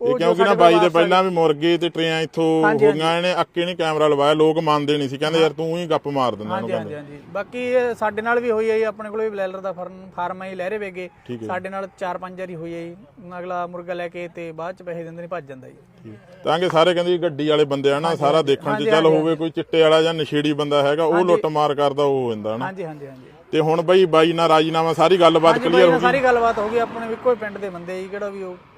ਇਹ ਕਿਉਂਕਿ ਨਾ ਬਾਈ ਦੇ ਪਹਿਲਾਂ ਵੀ ਮੁਰਗੇ ਤੇ ਟਰੇਆਂ ਇੱਥੋਂ ਹੋ ਗਈਆਂ ਇਹਨੇ ਅੱਕੇ ਨਹੀਂ ਕੈਮਰਾ ਲਵਾਇਆ ਲੋਕ ਮੰਨਦੇ ਨਹੀਂ ਸੀ। ਕਹਿੰਦੇ ਯਾਰ ਤੂੰ ਹੀ ਗੱਪ ਮਾਰ ਦਿੰਦਾ ਉਹਨੂੰ ਹਾਂਜੀ ਹਾਂਜੀ ਹਾਂਜੀ। ਬਾਕੀ ਸਾਡੇ ਨਾਲ ਵੀ ਹੋਈ ਹੈ ਜੀ ਆਪਣੇ ਕੋਲ ਵੀ ਬਲੈਲਰ ਦਾ ਫਾਰਮ ਫਾਰਮ ਹੈ ਲਹਿਰੇ ਵੇਗੇ। ਸਾਡੇ ਨਾਲ 4-5 ਵਾਰੀ ਹੋਈ ਹੈ ਜੀ। ਅਗਲਾ ਮੁਰਗਾ ਲੈ ਕੇ ਤੇ ਬਾਅਦ ਚ ਪੈਸੇ ਦਿੰਦੇ ਨਹੀਂ ਭੱਜ ਜਾਂਦਾ ਜੀ। ਤਾਂ ਕਿ ਸਾਰੇ ਕਹਿੰਦੇ ਗੱਡੀ ਵਾਲੇ ਬੰਦੇ ਆ ਨਾ ਸਾਰਾ ਦੇਖਣ 'ਚ ਚੱਲ ਹੋਵੇ ਕੋਈ ਚਿੱਟੇ ਵਾਲਾ ਜਾਂ ਨਸ਼ੇੜੀ ਬੰਦਾ ਹੈਗਾ ਉਹ ਲੁੱਟ ਮਾਰ ਕਰਦਾ ਉਹ ਹੋ ਜਾਂਦਾ ਨਾ ਹਾਂਜੀ ਹਾਂਜੀ ਹਾਂਜੀ। ਤੇ ਹੁਣ ਬਈ ਬਾਈ ਨਾਲ ਰਾਜੀਨਾਮਾ ਸਾਰੀ ਗੱਲਬਾਤ ਕਲੀਅਰ ਹੋ ਨਾਲ ਸਾਰੀ ਗੱਲਬਾਤ ਹੋ ਗਈ ਆਪਣੇ ਵੀ ਹੀ ਪਿੰਡ ਦੇ ਬੰਦੇ ਜੀ ਕਿਹੜਾ ਵੀ ਉਹ ਕੋਈ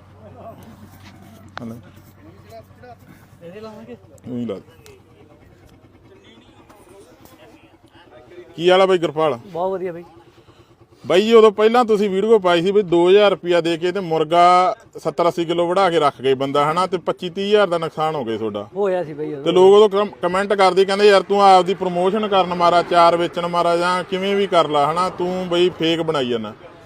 ਹਨਾ ਇਹਦੇ ਲਾਵਾਂਗੇ ਉਹੀ ਲਾ ਦੇ। ਕੀ ਵਾਲਾ ਬਾਈ ਗੁਰਪਾਲ? ਬਹੁਤ ਵਧੀਆ ਬਾਈ। ਬਾਈ ਜੀ ਉਦੋਂ ਪਹਿਲਾਂ ਤੁਸੀਂ ਵੀਡੀਓ ਪਾਈ ਸੀ ਵੀ 2000 ਰੁਪਿਆ ਦੇ ਕੇ ਤੇ ਮੁਰਗਾ 70 80 ਕਿਲੋ ਵੜਾ ਕੇ ਰੱਖ ਗਏ ਬੰਦਾ ਹਨਾ? ਤੇ 25 30000 ਦਾ ਨੁਕਸਾਨ ਹੋ ਗਿਆ ਤੁਹਾਡਾ। ਹੋਇਆ ਸੀ ਬਾਈ ਤੇ ਲੋਕ ਉਦੋਂ ਕਮੈਂਟ ਕਰਦੇ ਕਹਿੰਦੇ ਯਾਰ ਤੂੰ ਆਪਦੀ ਪ੍ਰੋਮੋਸ਼ਨ ਕਰਨ ਮਾਰਾ ਚਾਰ ਵੇਚਣ ਮਾਰਾ ਜਾਂ ਕਿਵੇਂ ਵੀ ਕਰ ਲਾ ਹਨਾ? ਤੂੰ ਬਈ ਫੇਕ ਬਣਾਈ ਜਾਂਦਾ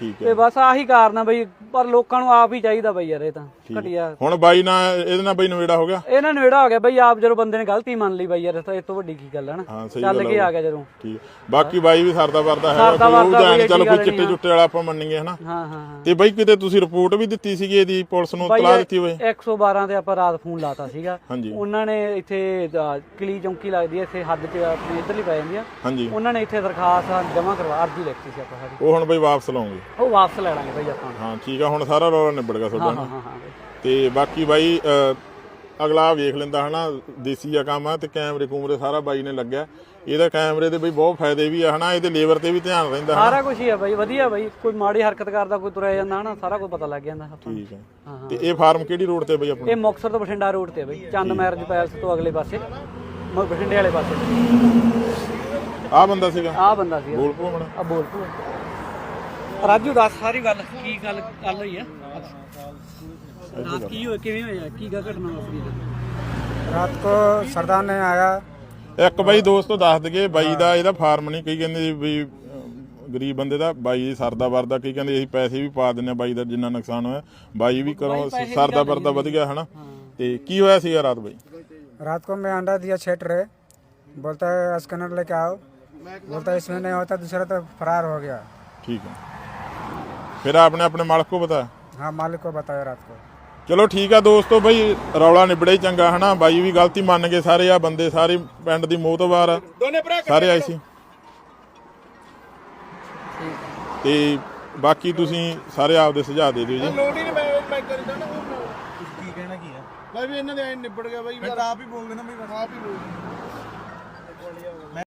ਠੀਕ ਹੈ। ਤੇ ਬਸ ਆਹੀ ਕਾਰਨ ਆ ਬਈ ਪਰ ਲੋਕਾਂ ਨੂੰ ਆਪ ਹੀ ਚਾਹੀਦਾ ਬਈ ਯਾਰ ਇਹ ਤਾਂ ਘਟਿਆ। ਹੁਣ ਬਾਈ ਨਾਲ ਇਹਦੇ ਨਾਲ ਬਾਈ ਨਵੇੜਾ ਹੋ ਗਿਆ? ਇਹਨਾਂ ਨੂੰ ਜਿਹੜਾ ਹੋ ਗਿਆ ਬਈ ਆਪ ਜਦੋਂ ਬੰਦੇ ਨੇ ਗਲਤੀ ਮੰਨ ਲਈ ਬਈ ਯਾਰ ਤਾਂ ਇਹ ਤੋਂ ਵੱਡੀ ਕੀ ਗੱਲ ਹੈ ਨਾ। ਹਾਂ ਚੱਲ ਕੇ ਆ ਗਿਆ ਜਦੋਂ। ਠੀਕ ਹੈ। ਬਾਕੀ ਬਾਈ ਵੀ ਸਰਦਾ ਵਰਦਾ ਸਰਦਾ ਕੋਈ ਜਾਣ ਚੱਲ ਕੋਈ ਚਿੱਟੇ ਚੁੱਟੇ ਵਾਲਾ ਆਪਾਂ ਮੰਨੀਏ ਹਨਾ? ਹਾਂ ਹਾਂ ਹਾਂ। ਤੇ ਬਾਈ ਕਿਤੇ ਤੁਸੀਂ ਰਿਪੋਰਟ ਵੀ ਦਿੱਤੀ ਸੀਗੀ ਇਹਦੀ ਪੁਲਿਸ ਨੂੰ ਤਲਾ ਦਿੱਤੀ ਹੋਏ 112 ਤੇ ਆਪਾਂ ਰਾਤ ਫੋਨ ਲਾਤਾ ਸੀਗਾ। ਉਹਨਾਂ ਨੇ ਇੱਥੇ ਕਲੀ ਚੌਂਕੀ ਲੱਗਦੀ ਹੈ ਇੱਥੇ ਹੱਦ 'ਚ ਆਪਣੀ ਇੱਧਰਲੀ ਪੈ ਜਾਂਦੀ ਆ। ਉਹਨਾਂ ਨੇ ਇੱਥੇ ਦਰਖਾਸਤ ਜਮ੍ਹਾਂ ਕਰਵਾ ਅਰਜੀ ਲਿਖਤੀ ਸੀ ਆਪਾਂ ਸਾਡੀ। ਉਹ ਹੁਣ ਬਾਈ ਵਾਪਸ ਲਾਉਂਗੇ। ਉਹ ਵਾਪਸ ਲੈ ਲਾਂਗੇ ਬਈ ਆਪਾਂ ਹਾਂ ਠੀਕ ਆ ਹੁਣ ਸਾਰਾ ਰੌਲਾ ਨਿਬੜ ਗਿਆ ਤੁਹਾਡਾ ਹਾਂ ਹਾਂ ਹਾਂ ਬਈ। ਤੇ ਬਾਕੀ ਬਾਈ ਅਗਲਾ ਵੇਖ ਲੈਂਦਾ ਹਨਾ? ਦੇਸੀ ਆ ਕੰਮ ਆ ਤੇ ਕੈਮਰੇ ਕੂਮਰੇ ਸਾਰਾ ਬਾਈ ਨੇ ਲੱਗਿਆ। ਇਹਦਾ ਕੈਮਰੇ ਦੇ ਬਈ ਬਹੁਤ ਫਾਇਦੇ ਵੀ ਆ ਹਨਾ? ਇਹਦੇ ਲੇਬਰ ਤੇ ਵੀ ਧਿਆਨ ਰਹਿੰਦਾ ਹਨਾ? ਸਾਰਾ ਕੁਝ ਹੀ ਆ ਬਈ ਵਧੀਆ ਬਈ। ਕੋਈ ਮਾੜੀ ਹਰਕਤ ਕਰਦਾ ਕੋਈ ਤੁਰਿਆ ਜਾਂਦਾ ਹਨਾ? ਸਾਰਾ ਕੁਝ ਪਤਾ ਲੱਗ ਜਾਂਦਾ ਆਪਾਂ ਨੂੰ। ਠੀਕ ਹੈ ਹਾਂ ਹਾਂ। ਤੇ ਇਹ ਫਾਰਮ ਕਿਹੜੀ ਰੋਡ ਤੇ ਬਈ ਆਪਣਾ? ਇਹ ਮੁਕਤਸਰ ਤੋਂ ਬਠਿੰਡਾ ਰੋਡ ਤੇ ਆ ਬਈ ਚੰਦ ਮੈਰਜ ਪੈਲਸ ਤੋਂ ਅਗਲੇ ਪਾਸੇ। ਮ- ਬਠਿੰਡੇ ਵਾਲੇ ਪਾਸੇ। ਆ ਬੰਦਾ ਸੀਗਾ? ਆਹ ਬੰਦਾ ਸੀ ਬੋਲ ਪੋ ਮਣਾ ਆ ਬੋਲ ਤੂੰ ਰਾਜੂ ਦੱਸ ਸਾਰੀ ਗੱਲ ਕੀ ਗੱਲ ਗੱਲ ਹੋਈ ਆ ਰਾਤ ਕੀ ਹੋਇਆ ਕਿਵੇਂ ਹੋਇਆ ਕੀ ਗਾ ਘਟਨਾ ਵਾਪਰੀ रात को सरदार ने आया ਇੱਕ ਬਾਈ ਦੋਸਤੋ ਦੱਸ ਦਗੇ ਬਾਈ ਦਾ ਇਹਦਾ ਫਾਰਮ ਨਹੀਂ ਕਈ ਕਹਿੰਦੇ ਵੀ ਅਹ, ਗਰੀਬ ਬੰਦੇ ਦਾ ਬਾਈ ਦੀ ਸਰਦਾ ਵਰਦਾ ਕੀ ਕਹਿੰਦੇ ਅਸੀਂ ਪੈਸੇ ਵੀ ਪਾ ਦਿੰਨੇ ਆ ਬਾਈ ਦਾ ਜਿੰਨਾ ਨੁਕਸਾਨ ਹੋਇਆ ਬਾਈ ਵੀ ਕਰੋ ਪੈਸੇ ਦੀ ਸਰਦਾ ਗੱਲ ਵਰਦਾ ਵਧ ਗਿਆ ਹਨਾ ਤੇ ਕੀ ਹੋਇਆ ਸੀਗਾ ਰਾਤ ਬਾਈ रात को मैं अंडा दिया छेट रहे बोलता है स्कैनर लेके आओ बोलता है इसमें नहीं होता दूसरा तो फरार हो गया ਠੀਕ ਹੈ ਫਿਰ ਆਪਨੇ ਆਪਣੇ ਮਾਲਕ ਕੋ ਬਤਾਇਆ हाँ मालिक को बताया रात को ਚਲੋ ਠੀਕ ਆ ਦੋਸਤੋ ਬਈ ਰੌਲਾ ਨਿਬੜੇ ਹੀ ਚੰਗਾ ਹਨਾ ਬਾਈ ਵੀ ਗਲਤੀ ਮੰਨ ਗਏ ਸਾਰੇ ਆ ਬੰਦੇ ਸਾਰੇ ਪਿੰਡ ਦੀ ਮੋਤਬਾਰ ਆ ਸਾਰੇ ਆਏ ਸੀ ਤੇ ਬਾਕੀ ਤੁਸੀਂ ਸਾਰੇ ਆਪਦੇ ਸੁਝਾਅ ਦੇ ਦਿਓ ਜੀ ਲੋੜ ਹੀ ਨਹੀਂ ਮੈਂ ਮੈਂ ਕਰਦਾ ਨਾ ਉਹ ਕੀ ਕਹਿਣਾ ਕੀ ਆ ਬਾਈ ਵੀ ਇਹਨਾਂ ਦੇ ਐਂ ਨਿਬੜ ਗਿਆ ਬਾਈ ਆਪ ਹੀ ਬੋਲ ਦੇਣਾ ਬਈ ਆਪ ਹੀ ਬੋਲ ਦੇਣਾ